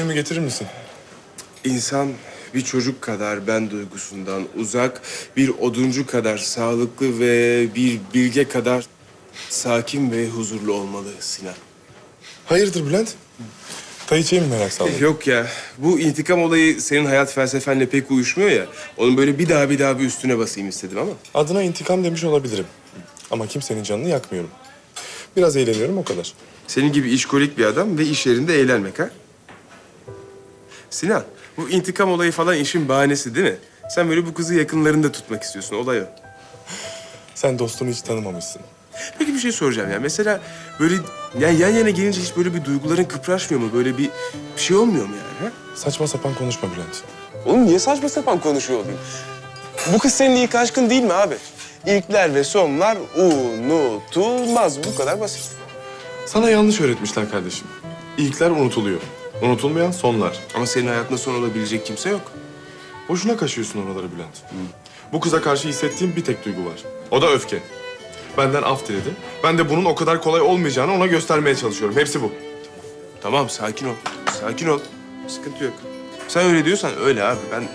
günlüğümü getirir misin? İnsan bir çocuk kadar ben duygusundan uzak, bir oduncu kadar sağlıklı ve bir bilge kadar sakin ve huzurlu olmalı Sinan. Hayırdır Bülent? Tay içeyim mi merak saldım? Yok ya, bu intikam olayı senin hayat felsefenle pek uyuşmuyor ya. Onun böyle bir daha bir daha bir üstüne basayım istedim ama. Adına intikam demiş olabilirim. Ama kimsenin canını yakmıyorum. Biraz eğleniyorum o kadar. Senin gibi işkolik bir adam ve iş yerinde eğlenmek ha? Sinan, bu intikam olayı falan işin bahanesi değil mi? Sen böyle bu kızı yakınlarında tutmak istiyorsun, olay o. Sen dostunu hiç tanımamışsın. Peki bir şey soracağım ya. Mesela böyle yani yan yana gelince hiç böyle bir duyguların kıpraşmıyor mu? Böyle bir, bir şey olmuyor mu yani? Ha? Saçma sapan konuşma Bülent. Oğlum niye saçma sapan konuşuyor oldun? Bu kız senin ilk aşkın değil mi abi? İlkler ve sonlar unutulmaz. Bu kadar basit. Sana yanlış öğretmişler kardeşim. İlkler unutuluyor. Unutulmayan sonlar. Ama senin hayatında son olabilecek kimse yok. Boşuna kaşıyorsun oraları Bülent. Bu kıza karşı hissettiğim bir tek duygu var. O da öfke. Benden af diledi. Ben de bunun o kadar kolay olmayacağını ona göstermeye çalışıyorum. Hepsi bu. Tamam sakin ol. Sakin ol. Sıkıntı yok. Sen öyle diyorsan öyle abi. Ben